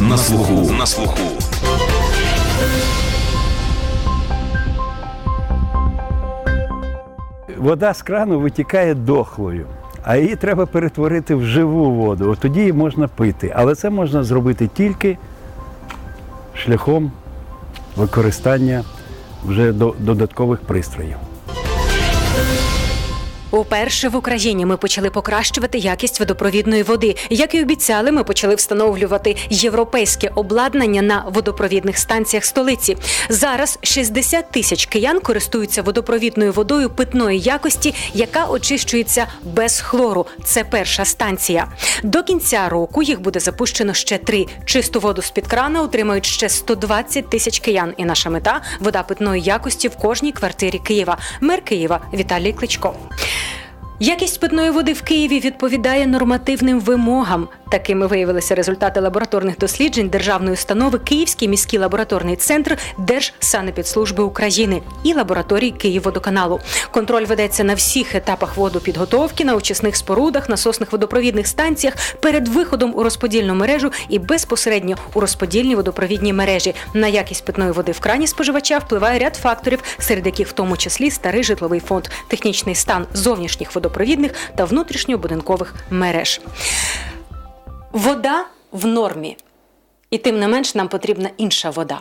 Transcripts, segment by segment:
на слуху. На слуху. Вода з крану витікає дохлою, а її треба перетворити в живу воду. От тоді її можна пити. Але це можна зробити тільки шляхом використання вже додаткових пристроїв. Уперше в Україні ми почали покращувати якість водопровідної води. Як і обіцяли, ми почали встановлювати європейське обладнання на водопровідних станціях столиці. Зараз 60 тисяч киян користуються водопровідною водою питної якості, яка очищується без хлору. Це перша станція. До кінця року їх буде запущено ще три. Чисту воду з під крана отримають ще 120 тисяч киян. І наша мета вода питної якості в кожній квартирі Києва. Мер Києва Віталій Кличко. Якість питної води в Києві відповідає нормативним вимогам. Такими виявилися результати лабораторних досліджень державної установи Київський міський лабораторний центр Держсанепідслужби України і лабораторій Київводоканалу. Контроль ведеться на всіх етапах водопідготовки, на очисних спорудах, насосних водопровідних станціях, перед виходом у розподільну мережу і безпосередньо у розподільні водопровідні мережі. На якість питної води в крані споживача впливає ряд факторів, серед яких в тому числі старий житловий фонд, технічний стан зовнішніх водопровідних та внутрішньобудинкових мереж. Вода в нормі. І тим не менш нам потрібна інша вода.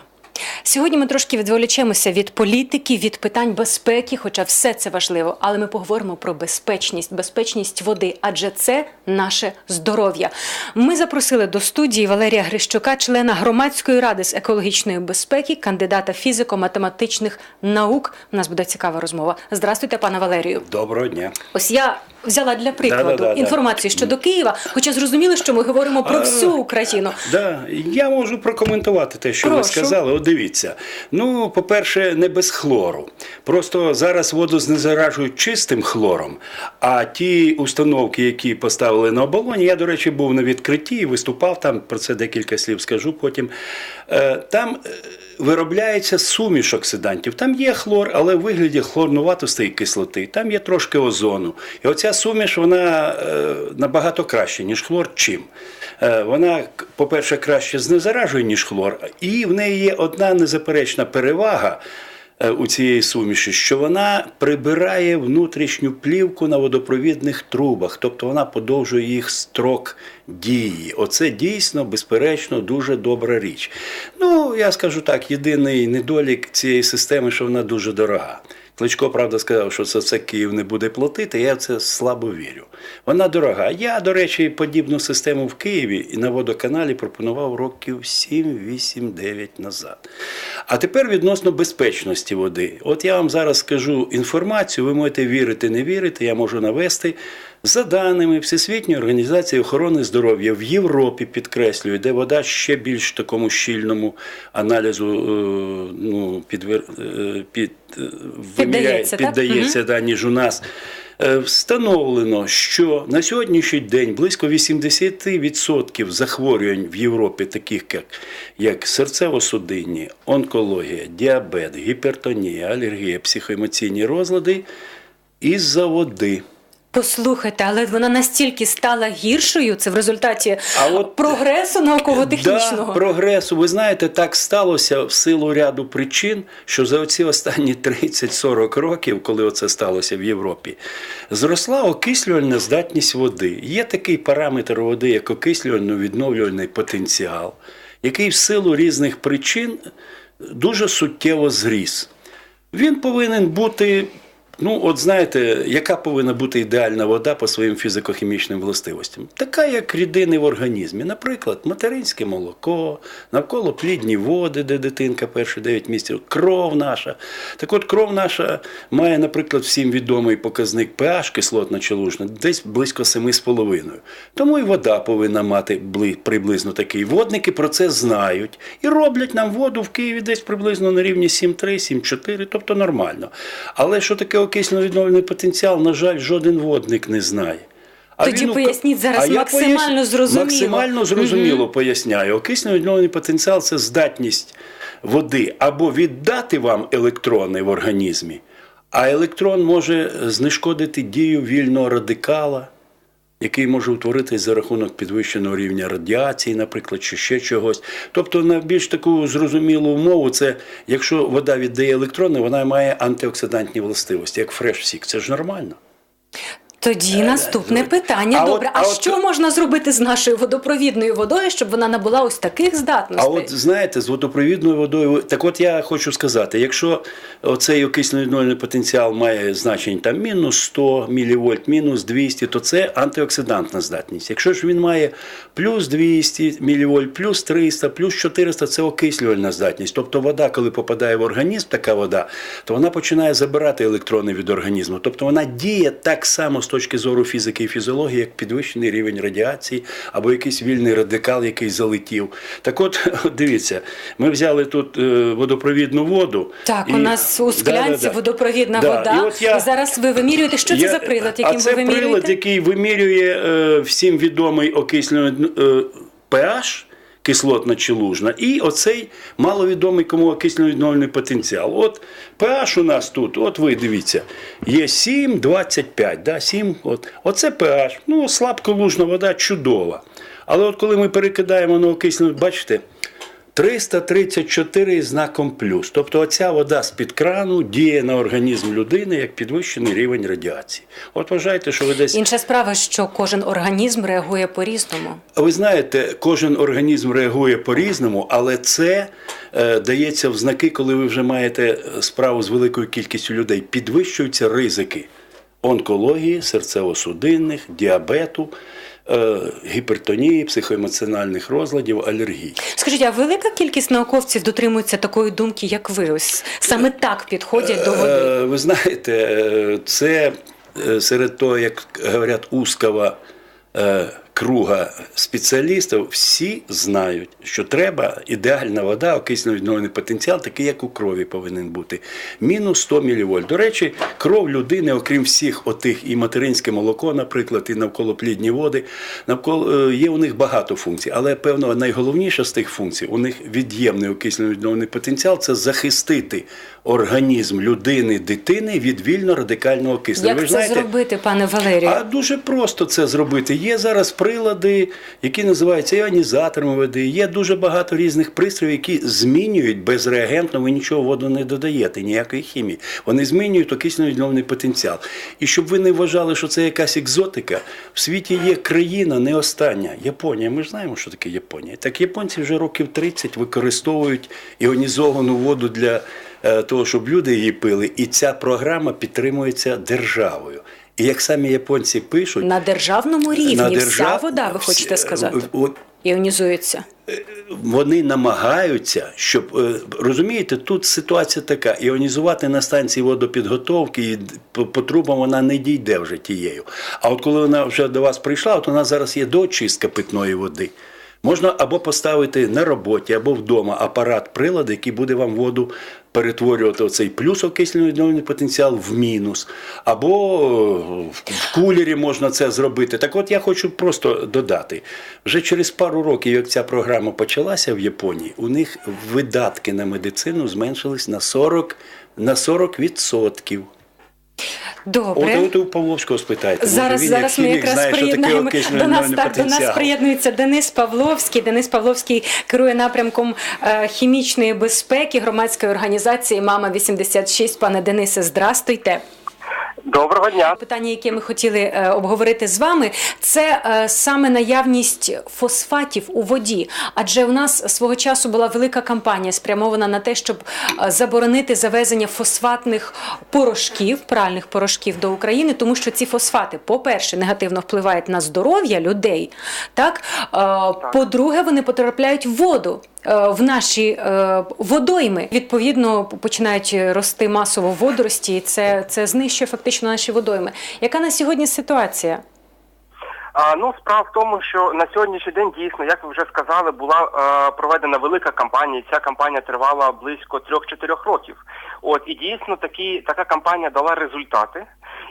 Сьогодні ми трошки відволічемося від політики, від питань безпеки, хоча все це важливо, але ми поговоримо про безпечність, безпечність води, адже це наше здоров'я. Ми запросили до студії Валерія Грищука, члена громадської ради з екологічної безпеки, кандидата фізико-математичних наук. У нас буде цікава розмова. Здравствуйте, пане Валерію. Доброго дня. Ось я взяла для прикладу Да-да-да-да. щодо Києва, хоча зрозуміло, що ми говоримо про всю Україну. Да, я можу прокоментувати те, що ви сказали. От дивіться. Ну, по-перше, не без хлору. Просто зараз воду знезаражують чистим хлором. А ті установки, які поставили на оболоні, я, до речі, був на відкритті і виступав там, про це декілька слів скажу потім. Е, Там е, виробляється суміш оксидантів. Там є хлор, але в вигляді хлорнуватостої кислоти. Там є трошки озону. І оця суміш, вона е, набагато краще, ніж хлор. Чим? Е, Вона, по-перше, краще знезаражує, ніж хлор, і в неї є одна незаперечна перевага у цієї суміші, що вона прибирає внутрішню плівку на водопровідних трубах, тобто вона подовжує їх строк дії. Оце дійсно, безперечно, дуже добра річ. Ну, я скажу так, єдиний недолік цієї системи, що вона дуже дорога. Кличко, правда, сказав, що за це Київ не буде платити. Я в це слабо вірю. Вона дорога. Я, до речі, подібну систему в Києві і на водоканалі пропонував років 7, 8, 9 назад. А тепер відносно безпечності води. От я вам зараз скажу інформацію, ви можете вірити, не вірити, я можу навести. За даними Всесвітньої організації охорони здоров'я в Європі підкреслюю, де вода ще більш такому щільному аналізу е, ну, підвер... е, під, е, виміряє- Піддається, піддається да, ніж у нас. Встановлено, що на сьогоднішній день близько 80% захворювань в Європі, таких як, як серцево-судинні, онкологія, діабет, гіпертонія, алергія, психоемоційні розлади із-за води. Послухайте, але вона настільки стала гіршою, це в результаті А от- прогресу науково-технічного. Да, прогресу. Ви знаєте, так сталося в силу ряду причин, що за оці останні 30-40 років, коли оце сталося в Європі, зросла окислювальна здатність води. Є такий параметр води, як окислювально-відновлювальний потенціал, який в силу різних причин дуже суттєво зріс. Він повинен бути. Ну, от знаєте, яка повинна бути ідеальна вода по своїм фізико-хімічним властивостям? Така, як рідини в організмі. Наприклад, материнське молоко, навколо плідні води, де дитинка перші 9 місяців, кров наша. Так от кров наша має, наприклад, всім відомий показник pH кислотно челужна десь близько 7,5. Тому і вода повинна мати приблизно такий. Водники про це знають і роблять нам воду в Києві десь приблизно на рівні 7,3, 7,4, тобто нормально. Але що таке окисленно-відновлений потенціал, на жаль, жоден водник не знає. А Тоді він поясніть зараз А максимально пояс- зрозуміло. Максимально зрозуміло поясняю. Окисленно-відновлений потенціал це здатність води або віддати вам електрони в організмі, а електрон може знешкодити дію вільного радикала, який може утворитись за рахунок підвищеного рівня радіації, наприклад, чи ще чогось. Тобто, на більш таку зрозумілу умову, це якщо вода віддає електрони, вона має антиоксидантні властивості, як фреш-сік. Це ж нормально. Тоді наступне питання. Е, а Добре, от- а, а от- що можна зробити з нашою водопровідною водою, щоб вона набула ось таких А от знаєте, з водопровідною водою, так от я хочу сказати, якщо оцей окисно-відновлений потенціал має значень там мінус 100 мВ, мінус 200, то це антиоксидантна здатність. Якщо ж він має плюс 200 мВ, плюс 300, плюс 400, це окислювальна здатність. Тобто вода, коли попадає в організм, така вода, то вона починає забирати електрони від організму. Тобто вона діє так само з точки зору фізики і фізіології, як підвищений рівень радіації або якийсь вільний радикал, який залетів. Так от, дивіться, ми взяли тут е, водопровідну воду. Так, і- у нас у склянці Да-да-да. водопровідна Да, вода. І, от я, І зараз ви вимірюєте, що це за прилад, а яким це ви вимірюєте? прилад, який вимірює е, всім відомий окислений pH, кислотно-челужна, і оцей маловідомий кому окисленно-відновлений потенціал. От pH у нас тут, от ви дивіться, є 7,25, да, 7, от, оце pH, ну, слабколужна вода чудова. Але от коли ми перекидаємо на окислену, бачите, 334 із знаком плюс. Тобто оця вода з-під крану діє на організм людини як підвищений рівень радіації. От вважайте, що ви десь. Інша справа, що кожен організм реагує по-різному. Ви знаєте, кожен організм реагує по-різному, але це е, дається в знаки, коли ви вже маєте справу з великою кількістю людей. Підвищуються ризики онкології, серцево-судинних, діабету, е, гіпертонії, психоемоціональних розладів, алергій. Скажіть, а велика кількість науковців дотримується такої думки, як ви? Ось саме так підходять до води. Е, Ви знаєте, е, це е, серед того, як говорять, узкого е, круга спеціалістів, всі знають, що треба ідеальна вода, окисно відновлений потенціал, такий, як у крові повинен бути. Мінус 100 мВ. До речі, кров людини, окрім всіх отих і материнське молоко, наприклад, і навколоплідні води, навколо е, є у них багато функцій, але певно найголовніша з тих функцій, у них від'ємний окисно відновлений потенціал це захистити організм людини, дитини від вільно радикального кисню. Як Ви це знаєте, зробити, пане Валерію? а дуже просто це зробити. Є зараз прилади, які називаються іонізаторами води. Є дуже багато різних пристроїв, які змінюють безреагентно, ви нічого воду не додаєте, ніякої хімії. Вони змінюють окисно відновлений потенціал. І щоб ви не вважали, що це якась екзотика, в світі є країна, не остання. Японія. Ми ж знаємо, що таке Японія. Так японці вже років 30 використовують іонізовану воду для е, того, щоб люди її пили. І ця програма підтримується державою. І як самі японці пишуть, На державному рівні на вся вода, ви хочете сказати, от іонізується. вони намагаються, щоб е, розумієте, тут ситуація така: іонізувати на станції водопідготовки і по, по трубам вона не дійде вже тією. А от коли вона вже до вас прийшла, от у нас зараз є доочистка питної води. Можна або поставити на роботі, або вдома апарат прилад, який буде вам воду перетворювати оцей плюс окислений потенціал в мінус, або е, в кулері можна це зробити. Так от я хочу просто додати: вже через пару років, як ця програма почалася в Японії, у них видатки на медицину зменшились на 40%. На 40%. Добре. От, у Павловського спитайте. може, Зараз, він, зараз ми якраз знає, приєднаємо до нас. Так Так, до нас приєднується Денис Павловський. Денис Павловський керує напрямком е, хімічної безпеки громадської організації Мама 86 Пане Денисе, здрастуйте. Доброго дня. Питання, яке ми хотіли е, обговорити з вами, це е, саме наявність фосфатів у воді. Адже у нас свого часу була велика кампанія спрямована на те, щоб е, заборонити завезення фосфатних порошків, пральних порошків до України, тому що ці фосфати, по-перше, негативно впливають на здоров'я людей. Так, Е, по-друге, вони потрапляють в воду. Е, В наші е, водойми відповідно починають рости масово водорості, і це, це знищує фактично наші водойми. Яка на сьогодні ситуація? А, ну, справа в тому, що на сьогоднішній день дійсно, як ви вже сказали, була е, проведена велика кампанія. і Ця кампанія тривала близько 3-4 років. От і дійсно такі така кампанія дала результати.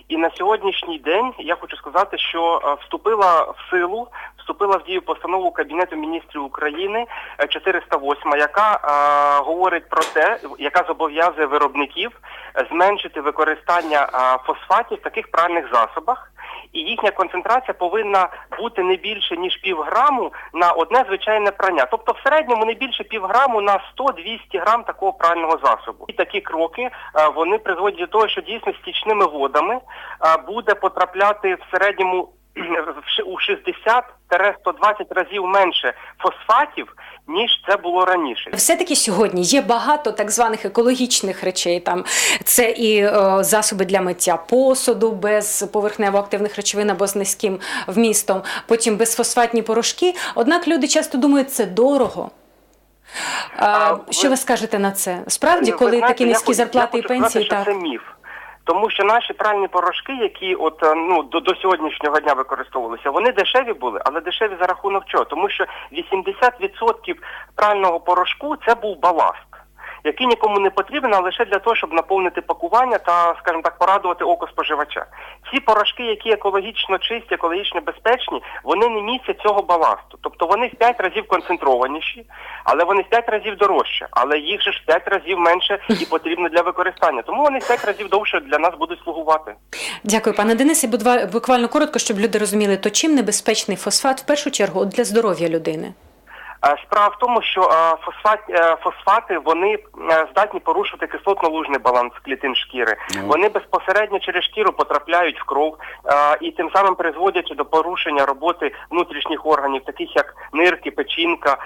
І на сьогоднішній день я хочу сказати, що е, вступила в силу, вступила в дію постанову Кабінету міністрів України е, 408, яка е, говорить про те, яка зобов'язує виробників е, зменшити використання е, фосфатів в таких пральних засобах. І їхня концентрація повинна бути не більше ніж півграму на одне звичайне прання. Тобто в середньому не більше півграму на 100-200 грам такого прального засобу. І такі кроки е, вони призводять до того, що дійсно стічними водами е, буде потрапляти в середньому у 60-120 разів менше фосфатів, ніж це було раніше. Все-таки сьогодні є багато так званих екологічних речей. Там це і е, засоби для миття посуду без поверхнево-активних речовин або з низьким вмістом, потім безфосфатні порошки. Однак люди часто думають, це дорого. А, А, що ви скажете на це? Справді, коли знаєте, такі низькі хочу- зарплати я і хочу сказати, пенсії, що це міф. Тому що наші пральні порошки, які от е, ну до, до сьогоднішнього дня використовувалися, вони дешеві були, але дешеві за рахунок чого? Тому що 80% прального порошку це був баласт, який нікому не потрібен, а лише для того, щоб наповнити пакування та, скажімо так, порадувати око споживача. Ці порошки, які екологічно чисті, екологічно безпечні, вони не містять цього баласту. Тобто вони в 5 разів концентрованіші, але вони в 5 разів дорожче, але їх же ж в 5 разів менше і потрібно для використання. Тому вони в 5 разів довше для нас будуть слугувати. Дякую, пане Денисе. Буквально коротко, щоб люди розуміли, то чим небезпечний фосфат в першу чергу для здоров'я людини. Е, Справа в тому, що е, фосфат, е, фосфати вони здатні порушити кислотно-лужний баланс клітин шкіри. Вони безпосередньо через шкіру потрапляють в кров і тим самим призводять до порушення роботи внутрішніх органів, таких як нирки, печінка,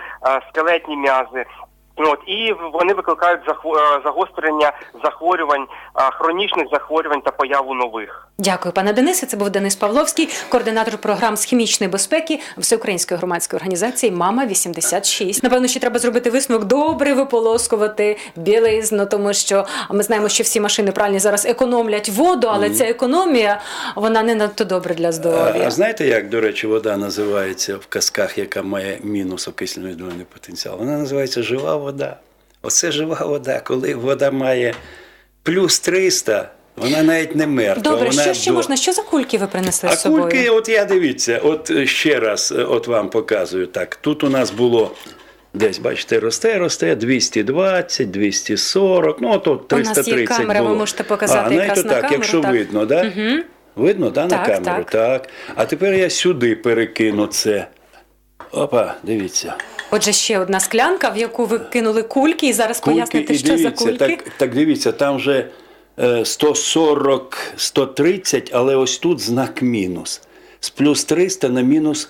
скелетні м'язи. От і вони викликають захво- е, загострення захворювань, е, хронічних захворювань та появу нових. Дякую, пане Денисе. Це був Денис Павловський, координатор програм з хімічної безпеки Всеукраїнської громадської організації Мама 86 Напевно, ще треба зробити висновок добре виполоскувати білизну, тому що ми знаємо, що всі машини пральні зараз економлять воду, але ця економія вона не надто добре для здоров'я. а знаєте, як, до речі, вода називається в казках, яка має мінус відновлений потенціал? Вона називається жива вода. Оце жива вода. Коли вода має плюс 300, вона навіть не мертва. Добре, вона що ще до- можна? Що за кульки ви принесли А з собою? кульки, от я дивіться, от е, ще раз е, от вам показую. Так, тут у нас було. Десь, бачите, росте, росте 220, 240, ну ото У нас 330 є камера, ви можете показати а, якраз на так, камеру, якщо так. видно, да? Мгм. Видно, да, на Так, камеру? так. А тепер я сюди перекину це. Опа, дивіться. Отже, ще одна склянка, в яку ви кинули кульки, і зараз Кульки, поясните, і що за дивіться, кульки. так, так дивіться, там вже е, 140, 130, але ось тут знак мінус. З плюс 300 на мінус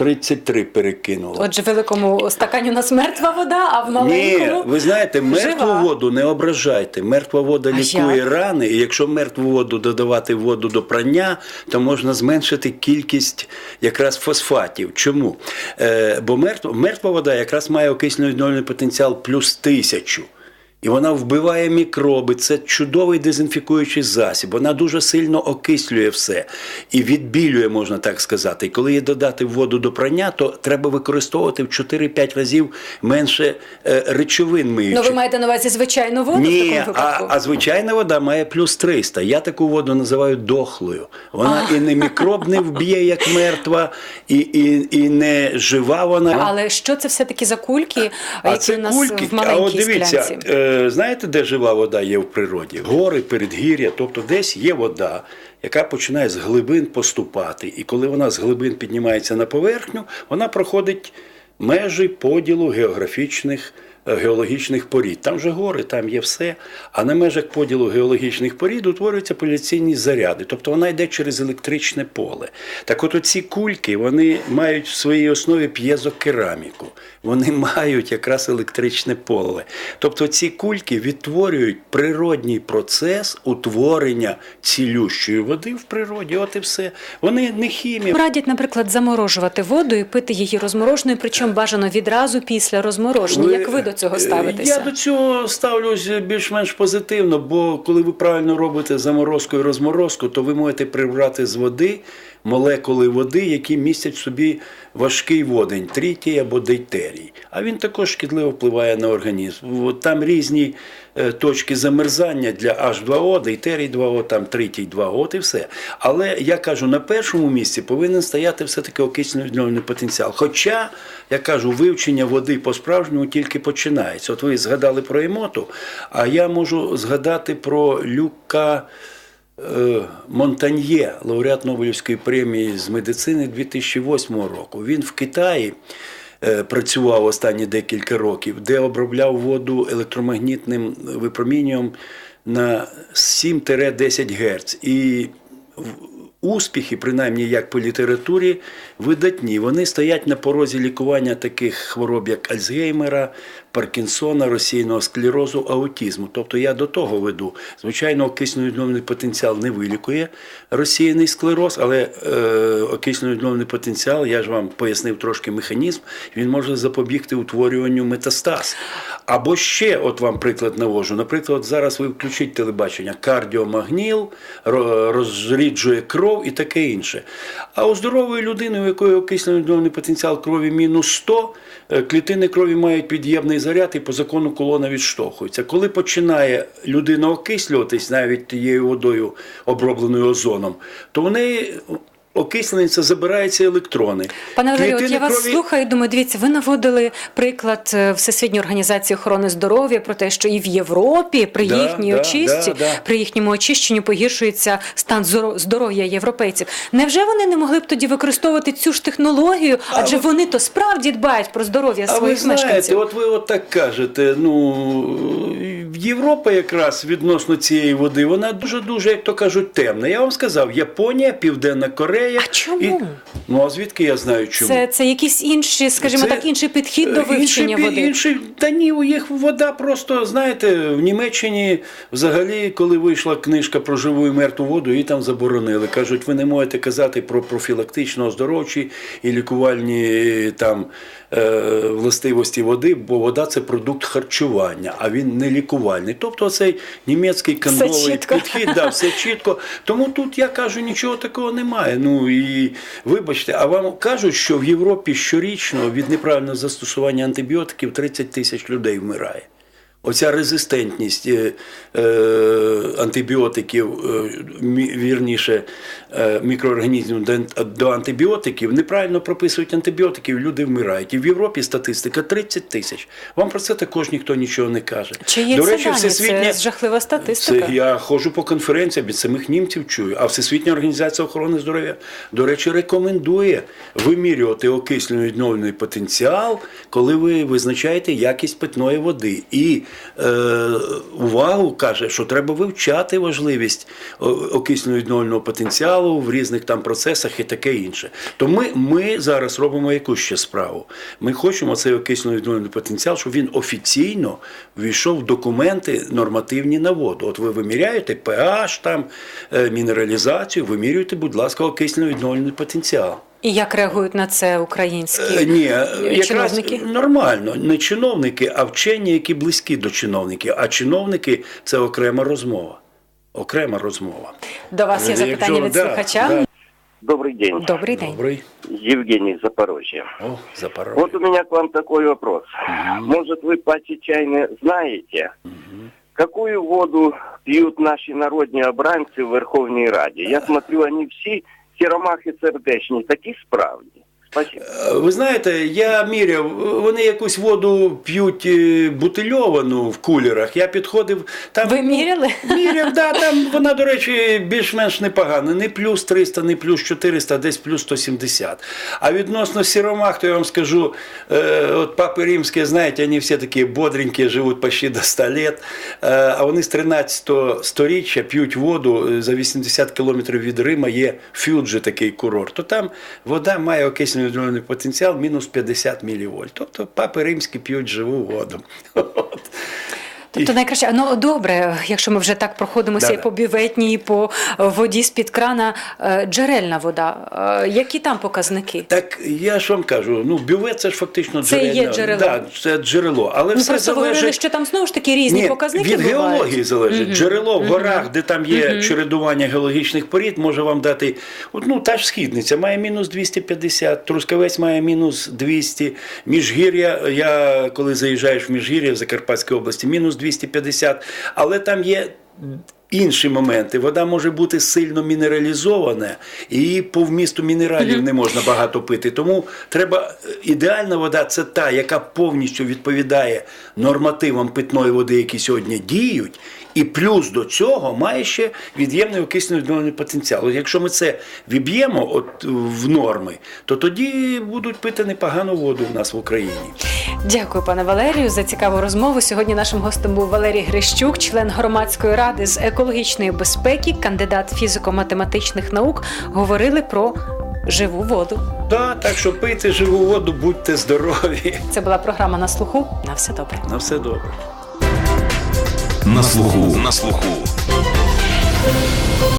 133 перекинуло. Отже, в великому стакані у нас мертва вода, а в Ні, маленькому ви знаєте, мертву жива. воду не ображайте. Мертва вода лікує рани, і якщо мертву воду додавати воду до прання, то можна зменшити кількість якраз фосфатів. Чому? Е, бо мертва, мертва вода якраз має окисно потенціал плюс тисячу. І вона вбиває мікроби. Це чудовий дезінфікуючий засіб. Вона дуже сильно окислює все і відбілює, можна так сказати. І коли її додати в воду до прання, то треба використовувати в 4-5 разів менше е, речовин миючих. Ну, ви маєте на увазі звичайну воду в такому а, випадку? а звичайна вода має плюс 300. Я таку воду називаю дохлою. Вона і не мікроб не вб'є, як мертва, і, і, і не жива вона. Але що це все-таки за кульки, А які це у нас кульки. в маленькій а от дивіться, склянці? Знаєте, де жива вода є в природі? Гори, передгір'я, тобто десь є вода, яка починає з глибин поступати. І коли вона з глибин піднімається на поверхню, вона проходить межі поділу географічних. Геологічних порід. Там же гори, там є все. А на межах поділу геологічних порід утворюються поляційні заряди. Тобто вона йде через електричне поле. Так от оці кульки вони мають в своїй основі п'єзокераміку. Вони мають якраз електричне поле. Тобто ці кульки відтворюють природній процес утворення цілющої води в природі. От і все. Вони не хімія. Радять, наприклад, заморожувати воду і пити її розмороженою, причому бажано відразу після розмороження. Як ви до цього е, ставитеся? Я до цього ставлюсь більш-менш позитивно, бо коли ви правильно робите заморозку і розморозку, то ви можете прибрати з води молекули води, які містять в собі важкий водень, трітій або дейтерій. А він також шкідливо впливає на організм. Там різні точки замерзання для H2O, дейтерій 2O, там тритій 2O, от і все. Але я кажу, на першому місці повинен стояти все-таки окисно відновлений потенціал. Хоча, я кажу, вивчення води по-справжньому тільки починається. От ви згадали про емоту, а я можу згадати про Люка. е, Монтаньє, лауреат Нобелівської премії з медицини 2008 року. Він в Китаї е, працював останні декілька років, де обробляв воду електромагнітним випромінюванням на 7-10 Гц. І успіхи, принаймні як по літературі, видатні. Вони стоять на порозі лікування таких хвороб, як Альцгеймера, Паркінсона, розсійного склерозу, аутізму. Тобто я до того веду. Звичайно, окисно-відновний потенціал не вилікує розсіяний склероз, але е, окисно-відновний потенціал, я ж вам пояснив трошки механізм, він може запобігти утворюванню метастаз. Або ще, от вам приклад навожу. Наприклад, зараз ви включіть телебачення, кардіомагніл, розріджує кров і таке інше. А у здорової людини, у якої окисно-відновний потенціал крові мінус 100, е, клітини крові мають під'ємний заряд і по закону колона відштовхується. Коли починає людина окислюватись навіть тією водою, обробленою озоном, то в неї окислениця забираються електрони. Пане Валерію, от я вас крові- слухаю. Думаю, дивіться, ви наводили приклад е, Всесвітньої організації охорони здоров'я про те, що і в Європі при Да, їхній да, очистці, да, да. при їхньому очищенню погіршується стан здоров'я європейців. Невже вони не могли б тоді використовувати цю ж технологію? Адже ви- вони то справді дбають про здоров'я А ви своїх знаєте, мешканців. от ви от так кажете. Ну Європа якраз відносно цієї води, вона дуже дуже, як то кажуть, темна. Я вам сказав, Японія, Південна Корея. А чому? І, ну а звідки я знаю, чому? Це, це якісь інші, скажімо Це, так, інший підхід до вивчення інший, води. Інший, та ні, у їх вода просто, знаєте, в Німеччині взагалі, коли вийшла книжка про живу і мертву воду, її там заборонили. Кажуть, ви не можете казати про профілактично оздоровчі і лікувальні е, там е, властивості води, бо вода це продукт харчування, а він не лікувальний. Тобто цей німецький кандовий підхід, да, все чітко. Тому тут я кажу, нічого такого немає. Ну і вибачте, а вам кажуть, що в Європі щорічно від неправильного застосування антибіотиків 30 тисяч людей вмирає. Оця резистентність е, е, антибіотиків, е, вірніше, мікроорганізмів до, антибіотиків, неправильно прописують антибіотиків, люди вмирають. І в Європі статистика 30 тисяч. Вам про це також ніхто нічого не каже. Чи є До речі, дані? всесвітня... Це жахлива статистика. Це я ходжу по конференціям від самих німців чую. А Всесвітня організація охорони здоров'я, до речі, рекомендує вимірювати окислюваний відновлений потенціал, коли ви визначаєте якість питної води. І увагу каже, що треба вивчати важливість окислюваного відновленого потенціалу в різних там процесах і таке інше. То ми, ми зараз робимо яку ще справу. Ми хочемо цей окислюваний відновлений потенціал, щоб він офіційно війшов в документи нормативні на воду. От ви виміряєте pH, там, е, мінералізацію, вимірюйте, будь ласка, окислюваний відновлений потенціал. І як реагують на це українські Е, Ні, якраз нормально. Не чиновники, а вчені, які близькі до чиновників. А чиновники це окрема розмова. Окрема розмова. До вас є Е, запитання якщо- від да, слухача. да. Добрый день. Добрий день. Добрий. Евгений Запорожье. О, Запорожжя. Вот у меня к вам такой вопрос. Может, вы по чайно знаете, какую воду пьют наши народні обранці в Верховній Раді? Я смотрю, они сіромахи сердечні, такі справді. Спасибо. Е, Ви знаєте, я міряв, вони якусь воду п'ють е, бутильовану в кулерах. Я підходив там. Ви міряли? Міряв, да, там вона, до речі, більш-менш непогана. Не плюс 300, не плюс 400, а десь плюс 170. А відносно сіромах, то я вам скажу, е, от папи римські, знаєте, вони всі такі бодренькі, живуть почти до 100 лет. А вони з 13 сторіччя п'ють воду за 80 кілометрів від Рима є Фюджі такий курорт. То там вода має окислений відновлений потенціал мінус 50 мілівольт. Тобто папи римські п'ють живу воду. Тобто найкраще, ну добре, якщо ми вже так проходимося Да, і по бюветній, і по е, воді з-під крана, е, джерельна вода. Е, Які там показники? Так я ж вам кажу, ну бювет це ж фактично Це є джерело. Да, це джерело. Але Ну все просто говорили, що там знову ж таки різні Ні, показники від бувають. геології залежить. Джерело в горах, де там є чередування геологічних порід, може вам дати. Ну, та ж східниця має мінус 250, Трускавець має мінус 200, Міжгір'я, я коли заїжджаєш в Міжгір'я в Закарпатській області, мінус 250, але там є. Інші моменти. Вода може бути сильно мінералізована, і по вмісту мінералів не можна багато пити. Тому треба е, ідеальна вода це та, яка повністю відповідає нормативам питної води, які сьогодні діють. І плюс до цього має ще від'ємний окиснений потенціал. От якщо ми це віб'ємо от в норми, то тоді будуть пити непогану воду в нас в Україні. Дякую, пане Валерію, за цікаву розмову. Сьогодні нашим гостем був Валерій Грищук, член громадської ради з екологічної безпеки, кандидат фізико-математичних наук. Говорили про живу воду. Да, так що пийте живу воду, будьте здорові. Це була програма на слуху. На все добре. На все добре. На слуху. На слуху.